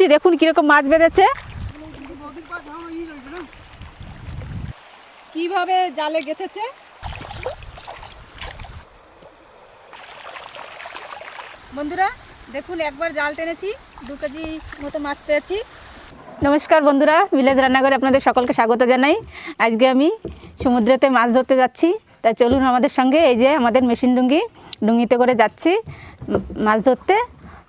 এসেছি দেখুন কীরকম মাছ বেঁধেছে। কীভাবে জালে গেঁথেছে? বন্ধুরা দেখুন একবার জাল টেনেছি দু কেজি মতো মাছ পেয়েছি। নমস্কার বন্ধুরা ভিলেজ রান্নাঘরে আপনাদের সকলকে স্বাগত জানাই। আজকে আমি সমুদ্রেতে মাছ ধরতে যাচ্ছি। তাই চলুন আমাদের সঙ্গে এই যে আমাদের মেশিন ডুঙ্গি ডুঙ্গিতে করে যাচ্ছি মাছ ধরতে।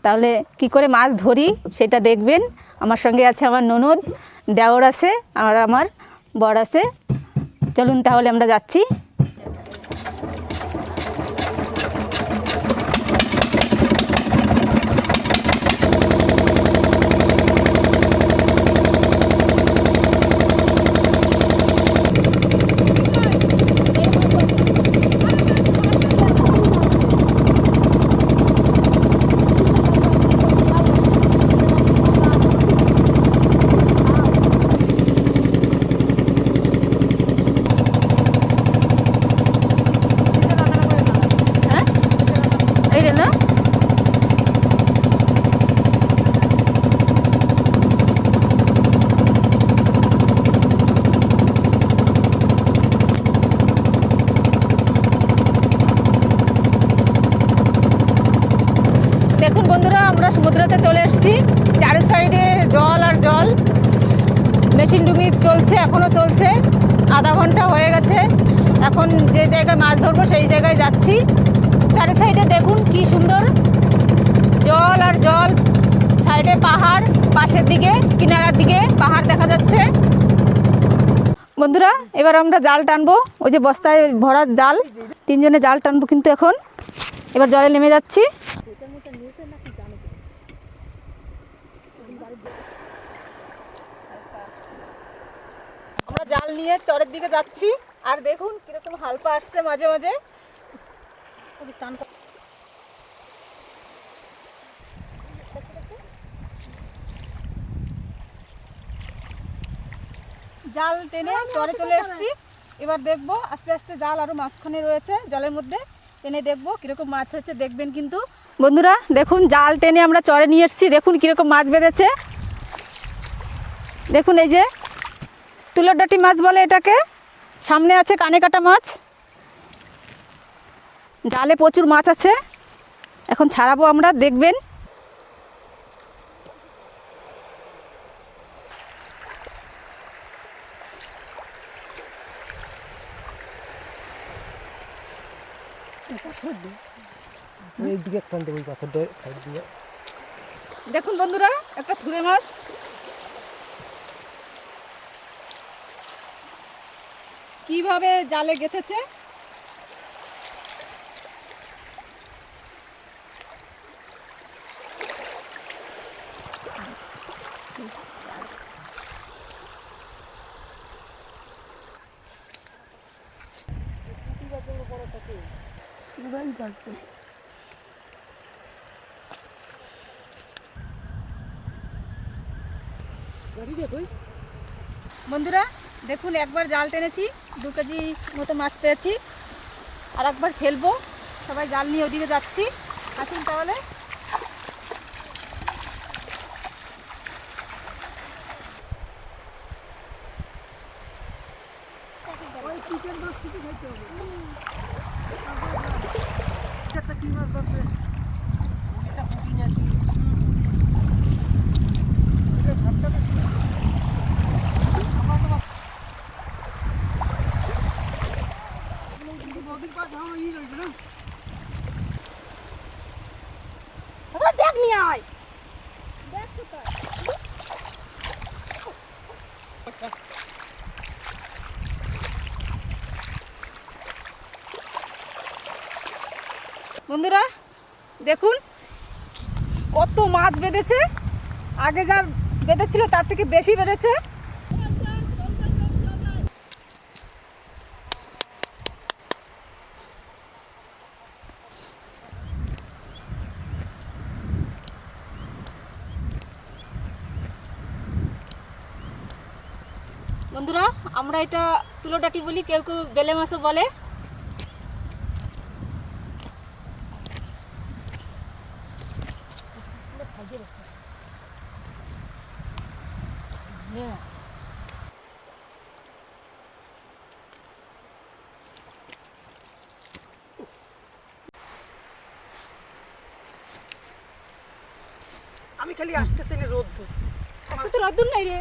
তাহলে কি করে মাছ ধরি সেটা দেখবেন। আমার সঙ্গে আছে আমার ননদ, দেওর আছে আর আমার বর আছে। চলুন তাহলে আমরা যাচ্ছি হ্যাঁ এই রে না দেখুন বন্ধুরা আমরা সমুদ্রতে চলে এসেছি চারি সাইডে জল আর জল মেশিন ডুঙ্গি চলছে এখনও চলছে। আধা ঘণ্টা হয়ে গেছে। এখন যে জায়গায় মাছ ধরবো সেই জায়গায় যাচ্ছি। চারি সাইডে দেখুন কি সুন্দর। জল আর জল। সাইডে পাহাড়, পাশের দিকে, কিনারার দিকে পাহাড় দেখা যাচ্ছে। বন্ধুরা, এবার আমরা জাল টানবো। ওই যে বস্তায় ভরা জাল। তিনজনে জাল টানবো কিন্তু এখন। এবার জলে নেমে যাচ্ছি। জাল নিয়ে চরের দিকে যাচ্ছি। আর দেখুন কীরকম হালপা আসছে মাঝে মাঝে। জাল টেনে চরে চলে এসেছি। এবার দেখব আস্তে আস্তে জাল আরও মাঝখানে রয়েছে জলের মধ্যে। টেনে দেখব কীরকম মাছ হচ্ছে, দেখবেন কিন্তু। বন্ধুরা, দেখুন জাল টেনে আমরা চরে নিয়ে এসেছি। দেখুন কীরকম মাছ বেঁধেছে। দেখুন এই যে তুলোর ডাটি মাছ বলে এটাকে? সামনে আছে কানে কাটা মাছ। জালে প্রচুর মাছ আছে। এখন ছাড়াবো আমরা দেখবেন। দেখুন বন্ধুরা একটা থুরে মাছ। কীভাবে জালে গেঁথেছে? বন্ধুরা দেখুন, একবার জাল টেনেছি, দু কেজি মতো মাছ পেয়েছি। আর একবার ফেলব সবাই জাল নিয়ে ওদিকে যাচ্ছি। আসুন তাহলে একটা কি মাছ পাচ্ছে এটা পুঁটি নাকি এটা সাতটা বেশি নদীর পাশ আমার ই রয়েছে না আয় বন্ধুরা দেখুন কত মাছ বেঁধেছে। আগে যা বেঁধেছিল তার থেকে বেশি বেঁধেছে বন্ধুরা আমরা এটা তুলোডাটি বলি কেউ কেউ বেলে মাছও বলে আমি খালি আসতেছি না রোদ তো। তো রোদ্দুর নাই রে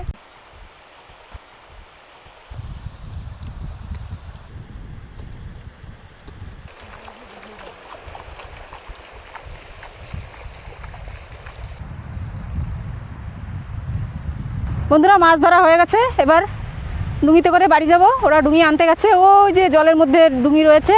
বন্ধুরা, মাছ ধরা হয়ে গেছে। এবার ডুঙিতে করে বাড়ি যাব। ওরা ডুঙি আনতে গেছে। ওই যে জলের মধ্যে ডুঙি রয়েছে।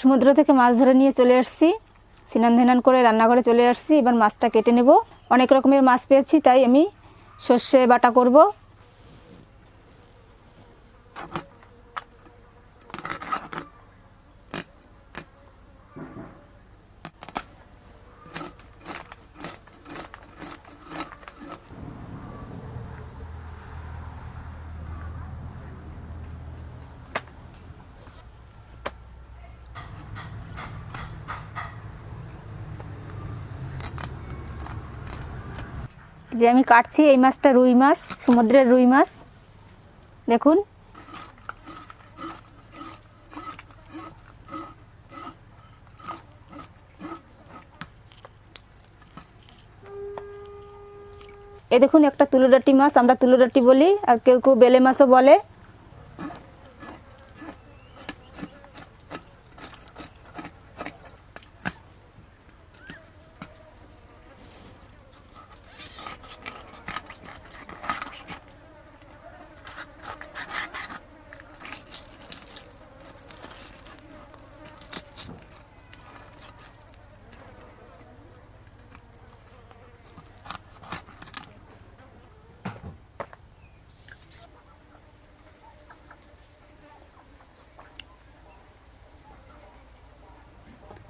সমুদ্র থেকে মাছ ধরে নিয়ে চলে আসছি। সিনান ধিনান করে, রান্নাঘরে চলে আসছি। এবার মাছটা কেটে নেব। অনেক রকমের মাছ পেয়েছি, তাই আমি সর্ষে বাটা করব। যে আমি কাটছি এই মাছটা রুই মাছ, সমুদ্রের রুই মাছ। দেখুন। এ দেখুন একটা তুলোডাটি মাছ, আমরা তুলোডাটি বলি, আর কেউ কেউ বেলে মাছও বলে।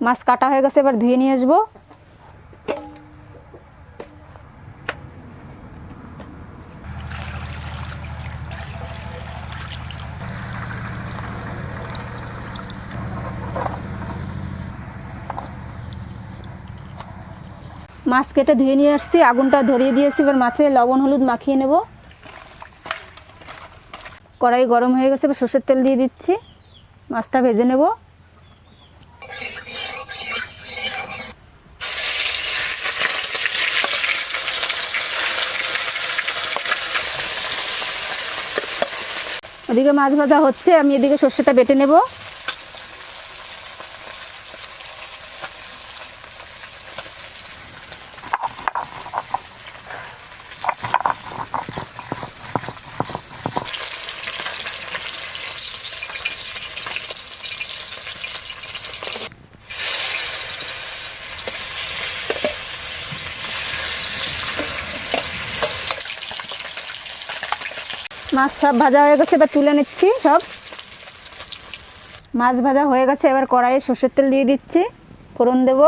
মাছ কাটা হয়ে গেছে, এবার ধুয়ে নিয়ে আসব। মাছ কেটে ধুয়ে নিয়ে আসছি, আগুনটা ধরিয়ে দিয়েছি, এবার মাছে লবণ হলুদ মাখিয়ে নেব। কড়াই গরম হয়ে গেছে, এবার সর্ষের তেল দিয়ে দিচ্ছি, মাছটা ভেজে নেব। ওদিকে মাছ ভাজা হচ্ছে আমি এদিকে সর্ষেটা বেটে নেব। মাছ সব ভাজা হয়ে গেছে, এবার তুলে নিচ্ছি সব। মাছ ভাজা হয়ে গেছে, এবার কড়াইয়ে সর্ষের তেল দিয়ে দিচ্ছি, ফোড়ন দেব।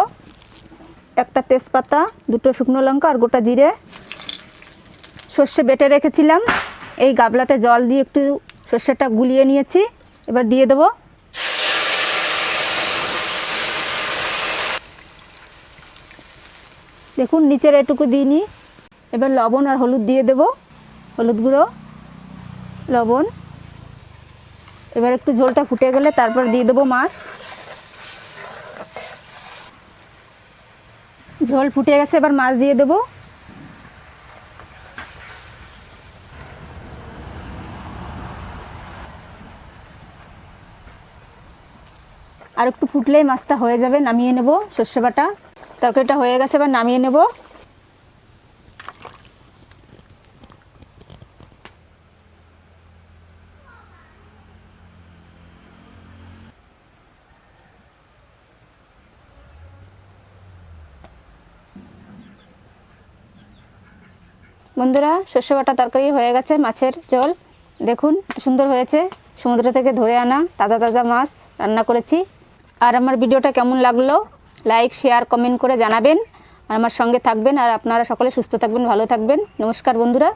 একটা তেজপাতা, দুটো শুকনো লঙ্কা আর গোটা জিরে। সর্ষে বেটে রেখেছিলাম, এই গাবলাতে জল দিয়ে একটু সর্ষেটা গুলিয়ে নিয়েছি, এবার দিয়ে দেবো। দেখুন, নিচের এটুকু দিইনি, এবার লবণ আর হলুদ দিয়ে দেব, হলুদ গুঁড়ো। লবণ। এবার একটু ঝোলটা ফুটে গেলে তারপর দিয়ে দেবো মাছ। ঝোল ফুটে গেছে, এবার মাছ দিয়ে দেবো। আর একটু ফুটলেই মাছটা হয়ে যাবে, নামিয়ে নেব সর্ষে বাটা। তরকারিটা হয়ে গেছে, এবার নামিয়ে নেব। বন্ধুরা শস্য বাটা তরকারি হয়ে গেছে, মাছের জল দেখুন সুন্দর হয়েছে। সমুদ্র থেকে ধরে আনা তাজা তাজা মাছ রান্না করেছি। আর আমার ভিডিওটা কেমন লাগল, লাইক, শেয়ার, কমেন্ট করে জানাবেন। আর আমার সঙ্গে থাকবেন, আর আপনারা সকলে সুস্থ থাকবেন, ভালো থাকবেন। নমস্কার বন্ধুরা।